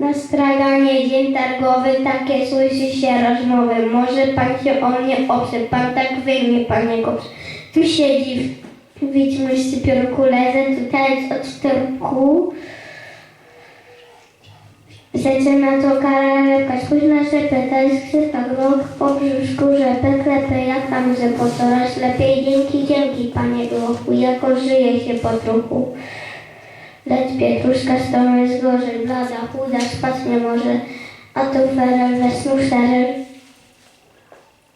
Na straganie dzień targowy takie słyszy się rozmowy. Może pan się o mnie oprze, pan tak wyjmie, panie koprze. Tu siedzi w widźmy piórku lezę, tutaj jest od czterku. Zaczyna to karalepka, spójrz na szepę, to jest krzywka, grok po brzuszku, rzepę, klepę, jak tam, że po coraz lepiej, dzięki, dzięki, panie grochu, jako żyje się po trochu. Lecz pietruszka strony jest gorzej, blada, chuda, spać nie może, a tu ferel wesnu szerel.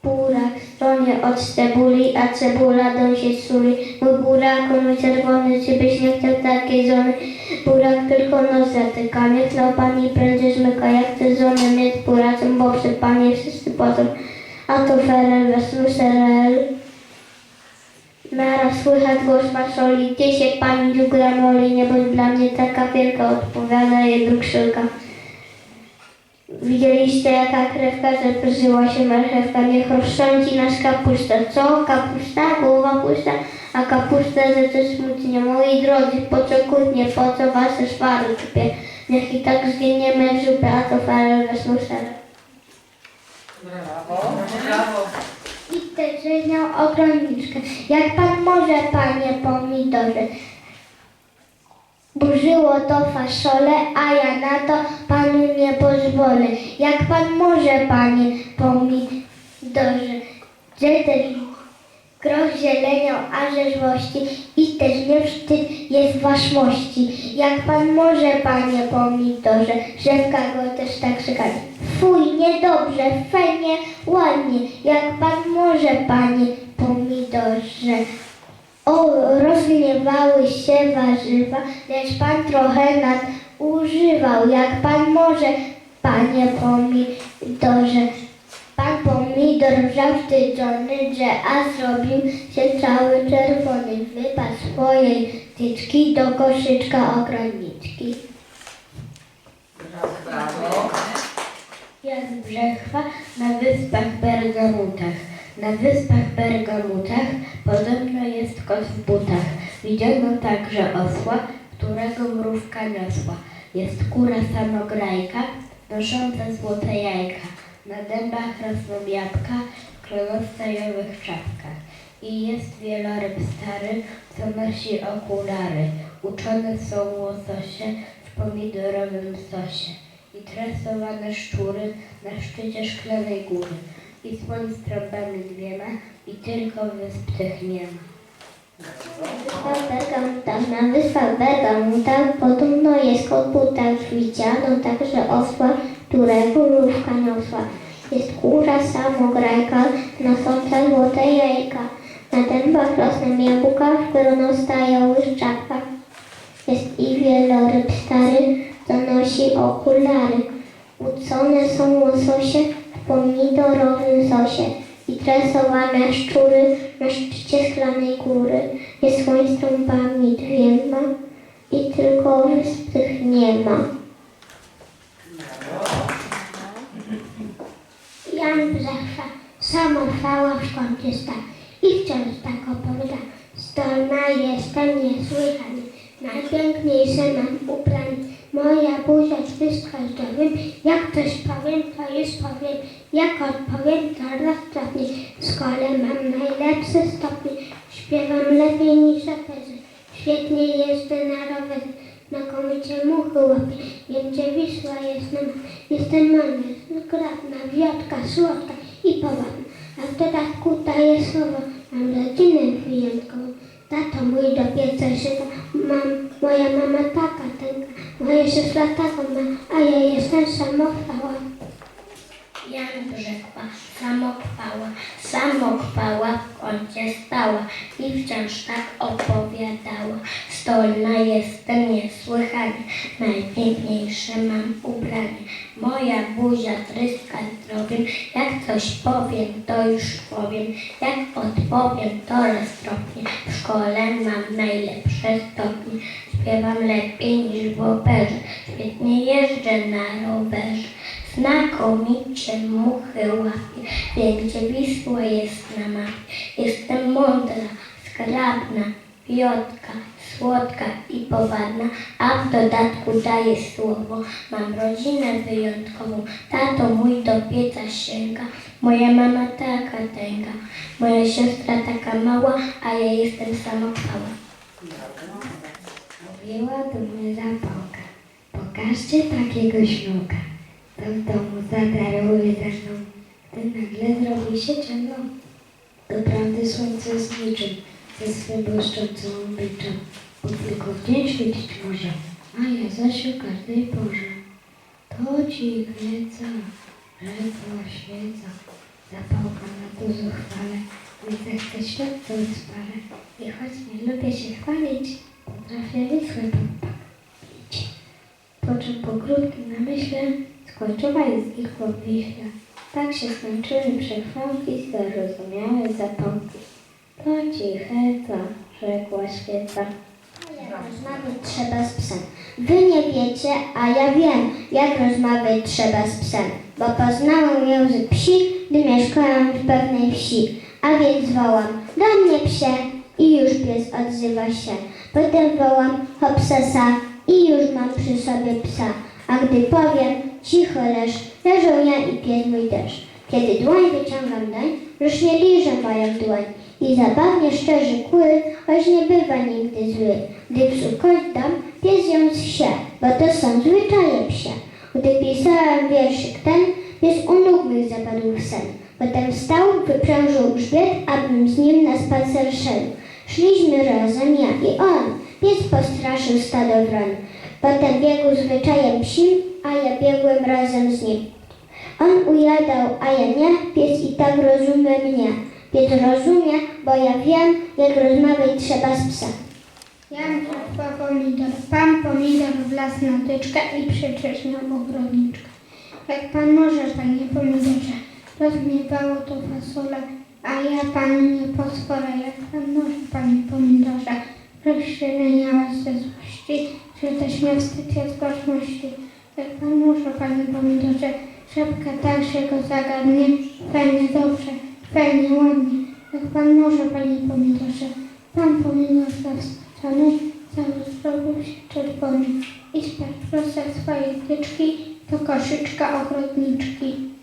Burak stronie od cebuli, a cebula dom się suli. Mój buraku, mój czerwony, czy byś nie chciał takiej żony? Burak tylko nos zatyka, nie chciał pani prędzej zmyka, jak chcę żonę mieć buracem, bo przy panie wszyscy potem. A tu ferel wesnu szerel. Naraz słychać głos maszoli, gdzie się pani granoli, nie bądź dla mnie taka wielka, odpowiada jej drukszylka. Widzieliście jaka krewka, że przeżyła się marchewka, niech rozsądzi nas kapusta. Co? Kapusta? Głowa pusta, a kapusta rzeczy smutnie. Moi drodzy, po co kłótnie, po co wasze szwary kupie? Niech i tak zginiemy w zupę, a to farel ser. Brawo. Brawo. Miał ogromniczkę. Jak pan może, panie pomidorze? Burzyło to fasole, a ja na to panu nie pozwolę. Jak pan może, panie pomidorze? Że też groch zielenią, a rzeźwości i też nie wstyd jest waszmości. Jak pan może, panie pomidorze? Rzewka go też tak krzykać. Fuj, niedobrze, fajnie, ładnie. Jak pan może, panie pomidorze? O, rozgniewały się warzywa, lecz pan trochę nadużywał. Jak pan może, panie pomidorze? Pan pomidor zawstydzony, że a zrobił się cały czerwony. Wypadł swojej tyczki do koszyczka ograniczki. Brawo. Jak brzechwa na wyspach Bergamutach. Na wyspach Bergamutach podobno jest kot w butach. Widziano także osła, którego mrówka niosła. Jest kura samograjka, nosząca złote jajka. Na dębach rosną jabłka, w klonostajowych czapkach. I jest wieloryb stary, co nosi okulary. Uczone są łososie w pomidorowym sosie i tresowane szczury na szczycie szklanej góry. I słoń z trąbami dwiema i tylko wysp tych nie ma. Wyspach Bergamutach, na wyspach Bergamutach podobno jest kot butach. Widziano także osła, którego mrówka niosła. Jest kura samograjka, nosąca złote jajka. Na dębach rosną jabłka, w gronostajowych czapkach. Jest i wieloryb stary, nosi okulary. Ucone są łososie w pomidorowym sosie i tresowane szczury na szczycie szklanej góry. Jest trąbami dwiema i tylko wysp tych nie ma. Jan Brzechwa, samochwała w kącie sta i wciąż tak opowiada. Zdolna jestem niesłychanie, najpiękniejsze mam. Moja buzia wszystko zdrowiem, jak coś powiem, to już powiem. Jak odpowiem, to roztropnie. W szkole mam najlepsze stopnie, śpiewam lepiej niż raperzy. Świetnie jeżdżę na rowerze, znakomicie muchy łapię. Wiem, gdzie Wisła jest na Jestem mądry, zgrabna, wiotka, słodka i powabna. A w dodatku daję słowo, mam rodzinę wyjątkową. Mój do pieca szyka, mam, moja mama taka tęga, moja siostra taką ma, a ja jestem samochwała. Jan Brzechwa, samochwała, samochwała w kącie stała i wciąż tak opowiadała. Stolna jestem niesłychanie, najpiękniejsze mam ubranie. Moja buzia tryska zdrowiem, jak coś powiem, to już powiem. Jak odpowiem, to roztropnie. W szkole mam najlepsze stopnie. Śpiewam lepiej niż w operze. Świetnie jeżdżę na rowerze. Znakomicie muchy łapię, wiem gdzie Wisła jest na mapie. Jestem mądra, zgrabna, piotka, słodka i powadna, a w dodatku daje słowo. Mam rodzinę wyjątkową, tato mój do pieca sięga, moja mama taka tęga, moja siostra taka mała, a ja jestem samochwała. Mówiła do mnie zapałka, pokażcie takiego śnuka. Domu zadarły ze mną, gdy nagle zrobi się ciemno. Doprawdy słońce z niczym, ze swym błyszczącą obliczem, bo tylko w dzień świecić może, a ja zaś o każdej porze. To ci wieca, rzekła świeca, zapałka na to zuchwale, nie zechce świat cały spale. I choć nie lubię się chwalić, potrafię Wisłę podpalić. Po czym po krótkim namyśle skończyła jest ich Wiśle. Tak się skończyły przechwałki, zarozumiałe zapałki. To cicheca, rzekła świeca. Jak rozmawiać trzeba z psem. Wy nie wiecie, a ja wiem, jak rozmawiać trzeba z psem, bo poznałam język psi, gdy mieszkałam w pewnej wsi. A więc wołam, do mnie psie i już pies odzywa się. Potem wołam hopsasa i już mam przy sobie psa. A gdy powiem, cicho leż, leżą ja i pies mój też. Kiedy dłoń wyciągam doń, już nie liże moją dłoń i zabawnie szczerzy kły, choć nie bywa nigdy zły. Gdy psu kość dam, pies ją zsie, bo to są zwyczaje psie. Gdy pisałam wierszyk ten, pies u nóg mych zapadł w sen. Potem wstał, wyprężył grzbiet, abym z nim na spacer szedł. Szliśmy razem, ja i on. Pies postraszył stado wron. Potem biegł zwyczajem psim, a ja biegłem razem z nim. On ujadał, a ja nie, pies i tak rozumie mnie. Pies rozumie, bo ja wiem, jak rozmawiać trzeba z psem. Jan Krzysztof Pomidor. Pan Pomidor wlazł na tyczkę i przycześniał ogrodniczkę. Jak pan może, panie Pomidorze, rozmiewało to fasole, a ja panu nie pozwolę. Jak pan może, panie Pomidorze, rozsieleniała ze złości, że też nie wstyd jest gorzmości. Jak pan może, panie Pomidorze, szepka tak się go zagadnie, fajnie dobrze, fajnie ładnie. Jak pan może, panie Pomidorze, pan Pomidor zaskoczony, cały zrobił się czerwony i spadł ze swojej tyczki do koszyczka ogrodniczki.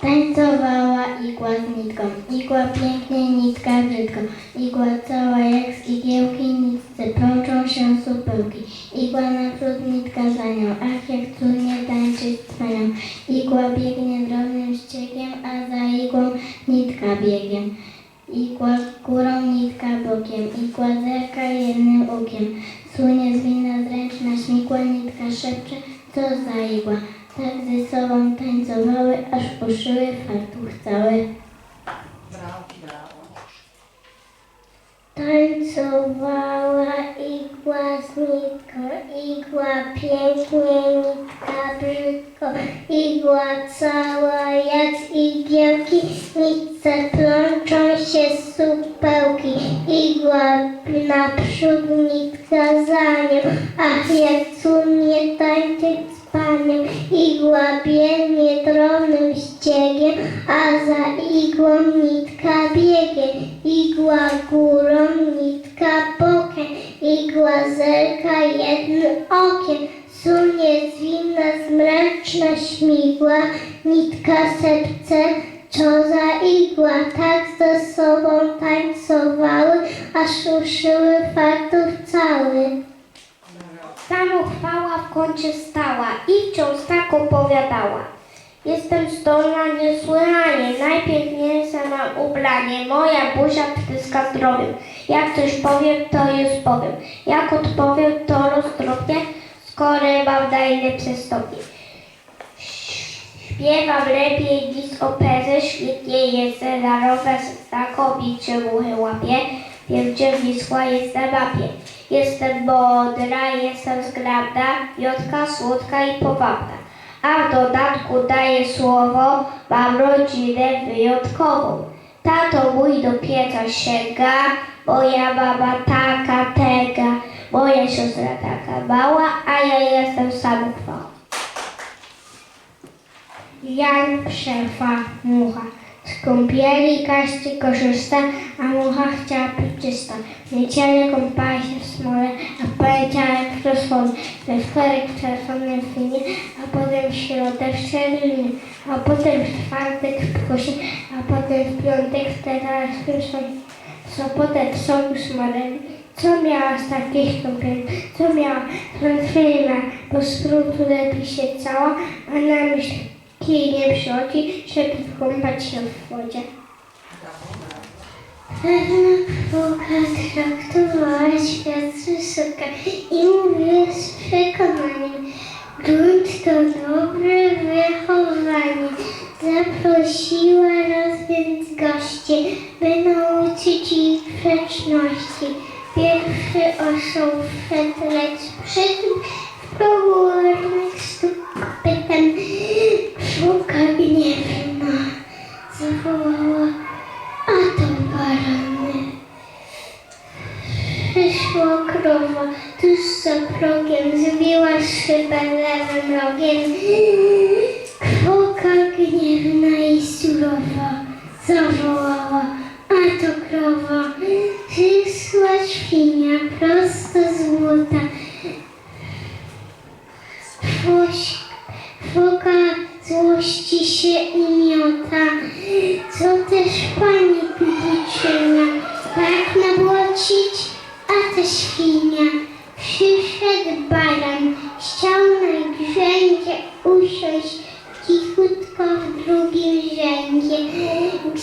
Tańcowała igła z nitką, igła pięknie, nitka brzydko. Igła cała jak z igiełki, nitce plączą się supełki. Igła naprzód, nitka za nią, ach jak cudnie tańczyć z panią. Igła biegnie drobnym ściegiem, a za igłą nitka biegiem. Igła górą, nitka bokiem, igła zerka jednym okiem. Słynie zwinna zręczna, śmigła nitka szepcze, co za igła. Tak ze sobą tańcowały, aż uszyły fartuch cały. Tańcowała igła z nitką, igła pięknie, nitka brzydko, igła cała jak z igiełki, nitce plączą się supełki, igła naprzód, nitka za nią, ach jak cudnie tańczyć a za igłą nitka biegiem, igła górą, nitka bokiem, igła zerka jednym okiem, sunie zwinna zmręczna śmigła, nitka serce, co za igła, tak ze sobą tańcowały, aż uszyły fartuch cały. Samochwała w kącie stała i wciąż tak opowiadała. Jestem zdolna niesłychanie, najpiękniejsze mam ubranie, moja buzia pryska zdrowiem. Jak coś powiem, to jest powiem. Jak odpowiem, to rozdrobię, skoro mam najlepsze stopnie. Śpiewam lepiej niż operze, świetnie jeżdżę na rowerze, znakomicie muchy łapię, wiem, gdzie Wisła jest na mapie. Jestem mądra, jestem zgrabna, jotka, słodka i powabna. A w dodatku daję słowo, mam rodzinę wyjątkową. Tato mój do pieca sięga, moja mama taka tega, moja siostra taka mała, a ja jestem samochwała. Jan Przefa Mucha. Z kąpieli każdy korzysta, a mucha chciała być czysta. W niedzielę kąpała się w smole, w w rozchodzie. We wtorek w czerwonym winie, a potem w środę w czerwinie, a potem w czwartek w kosie, a potem w piątek w sonie. W sobotę w soku smareli. Co miała z takich kąpieli? Co miała? Zmartwienia, bo z trudu lepi się cała, a na myśl kij nie przychodzi, żeby wkąpać się w wodzie. Pewna foka traktowała mówiła z przekonaniem, grunt tuż za progiem, zbiła szybę lewym rogiem. Kwoka gniewna i surowa, zawołała, a to krowa. Przyszła świnia, prosto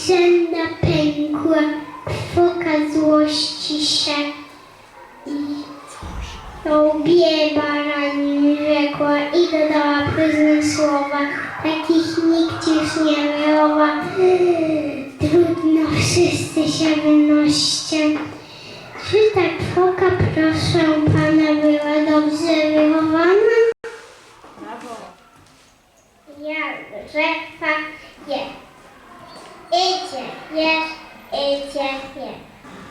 Grzęda pękła, foka złości się i Lubię baranin, rzekła i dodała próżne słowa. Takich nikt już nie wychowa. Trudno, wszyscy się wynoście. Czy tak foka, proszę pana, była dobrze wychowana? Ja rzekła je. Idzie, jesz, idzie, je.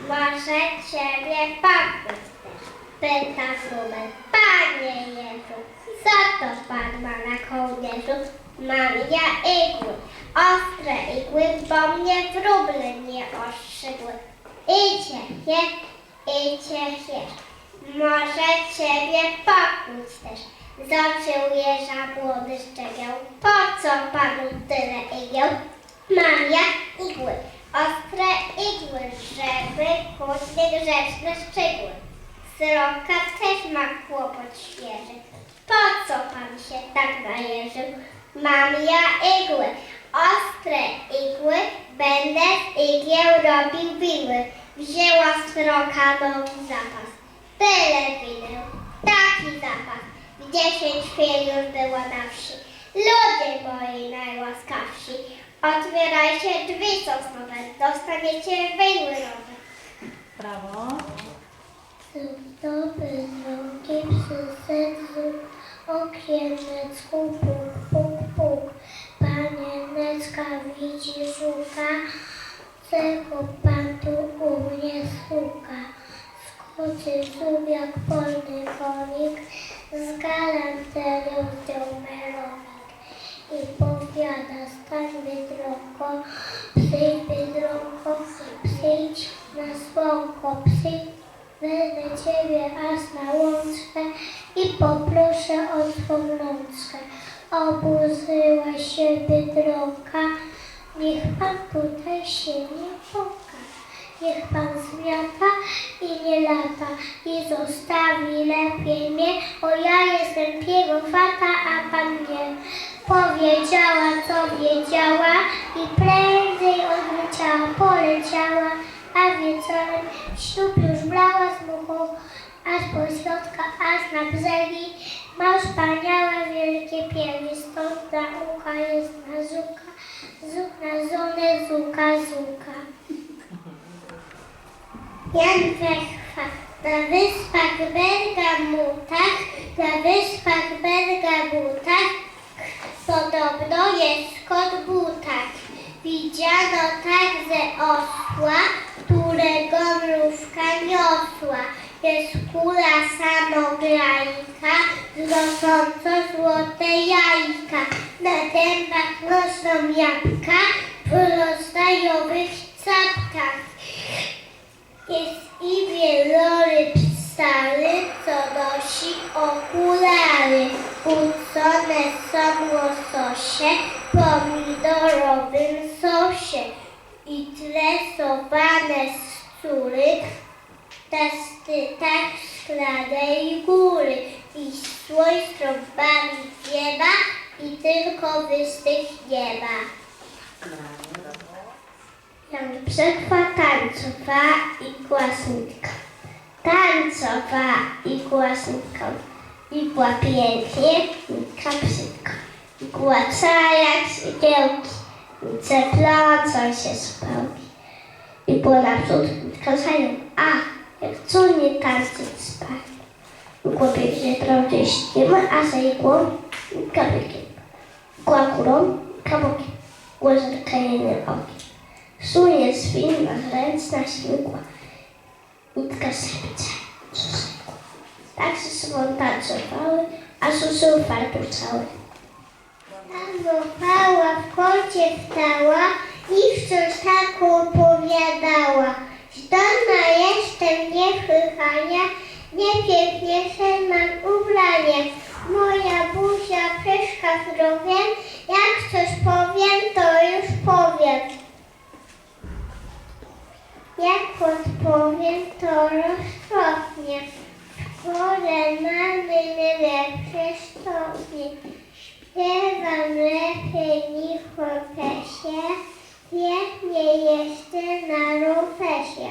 Może ciebie pakuć też. Pyta numer. Panie Jezu, co to pan ma na kołnierzu? Mam ja igły, ostre igły, bo mnie wróble nie ostrzygły. Idzie, je, idzie, je. Może ciebie pokój też. Zoczył jeża Po co panu tyle igieł? Mam ja igły, ostre igły, żeby kuć niegrzeczne szczegóły. Sroka też ma kłopot świeży. Po co pan się tak najeżył? Mam ja igły, ostre igły, będę z igieł robił wiły. Wzięła sroka nowy zapas. Tyle wideł, taki zapas. Dziesięć już było na wsi. Ludzie moi najłaskawsi, otwierajcie drzwi sosnowe, dostaniecie wyjły nowe. Brawo. Dobry drogi przy sercu okienecku puk, puk, puk. Panieneczka widzi, szuka, czego pan tu u mnie szuka. Skoczy zub jak polny konik, z galanterią zdjął melonik. I powiada, stań Biedronko, przyjdź Biedronko, przyjdź na słonko, przyjdź Wezmę Ciebie aż na łączkę i poproszę o Twą rączkę. Oburzyła się Biedronka, niech Pan tutaj się nie poka. Niech Pan zmiata i nie lata i zostawi lepiej mnie, bo ja jestem piegowata, a Pan nie. Powiedziała, co wiedziała i prędzej odleciała, poleciała, a wieczorem ślub już brała z muchą, aż po środka, aż na brzegi. Ma wspaniałe wielkie piersi, stąd na ucha jest na zuka, zuk na żonę, zuka, zuka. Jan Wechwa, na wyspach Bergamutach, na wyspach Bergamutach, podobno jest kot butak. Widziano także osła, którego mrówka niosła. Jest kula samograjka, znosząco złote jajka. Na dębach rosną jabłka, w rozstajowych czapkach. Jest i wieloryb stary, co nosi okulary. Ucone są łososie pomidorowym sosie i tresowane skóry na szczytach szklanej góry i słoń trąbami ziewa i tylko wystych nieba. Jan Brzechwa tańcowa i głasnitka. Tańcowa i głasnitka. I była pięknie, i kapsydka. Cała jak szpiełki. I ceplącą się spełki. I było naprzód kazają, a jak co nie tańczyć spać. Było pięknie trochę ściema, a za igłą kabelkiem. Była górą, kabokiem. Było zatkanieniem okiem. Sunie swin ma ręczna śmigła. Nitka susykła. Tak ze sobą tańcowały, a susył farby cały. Tanowała, w kącie wstała i wciąż tak opowiadała. Zdolna jestem niesłychania, niepiękniejsze mam ubranie. Moja buzia pyszka zdrowiem, jak coś powiem, to już powiem. Jak odpowiem, to roztropnie. W szkole mamy najlepsze stopnie. Śpiewam lepiej niż w profesie. Pięknie jestem na rufesie.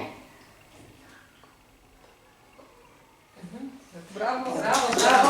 Brawo, brawo, brawo.